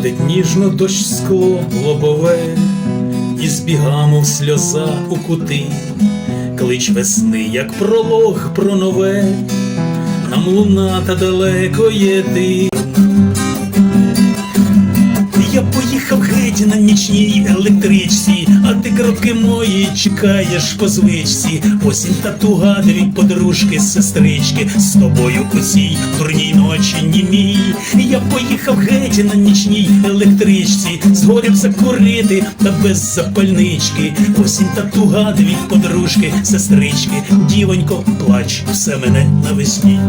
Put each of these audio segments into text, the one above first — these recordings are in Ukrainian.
Гладить ніжно дощ скло лобове, і збігамо в сльоза у кути, клич весни, як пролог про нове, нам луна та далеко є ти. Геть на нічній електричці, а ти крапки мої чекаєш по звичці. Осінь та туга, дві подружки, сестрички, з тобою у цій дурній ночі німій. Я поїхав геть на нічній електричці, з горем закурити та без запальнички. Осінь та туга, дві подружки, сестрички, дівонько, плач, все мене навесні.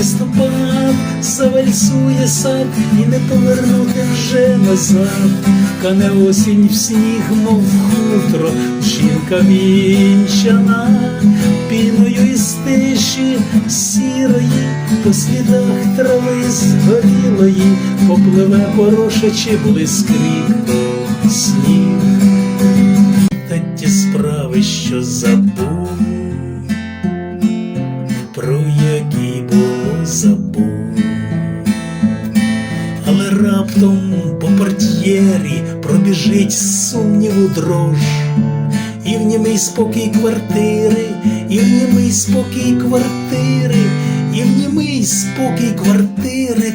Листопад завальсує сад і не повернути вже назад. Кане осінь в сніг, мов хутро, жінка вінчана, піною із тиші сірої, по слідах трави згорілої, попливе порошачи блискрік сніг. Та ті справи, що забув про портьєрі пробіжить сумніву дрож, і в німий спокій квартири, і в німий спокій квартири, і в німий спокій квартири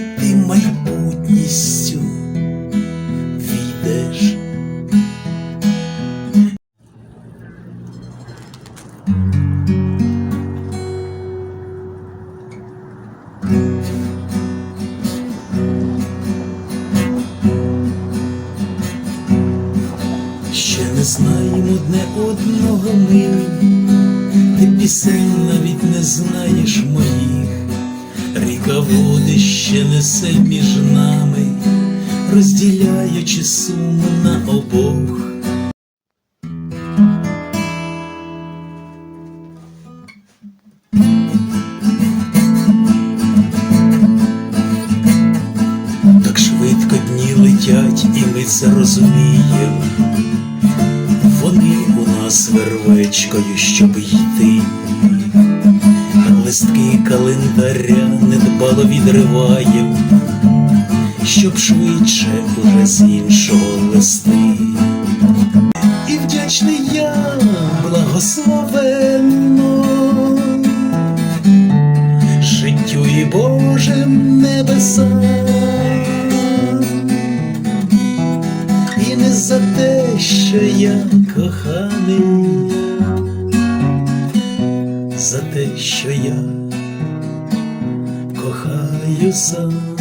знаємо одне одного ми, ти пісень навіть не знаєш моїх, ріка води ще несе між нами, розділяючи суму на обох. Так швидко дні летять, і ми це розуміємо. Вони у нас вервечкою, щоб йти. Листки календаря недбало відриваєм, щоб швидше уже з іншого листи. І вдячний я благословенно життю і Божим небесам. Що я коханий, за те, що я кохаю сам.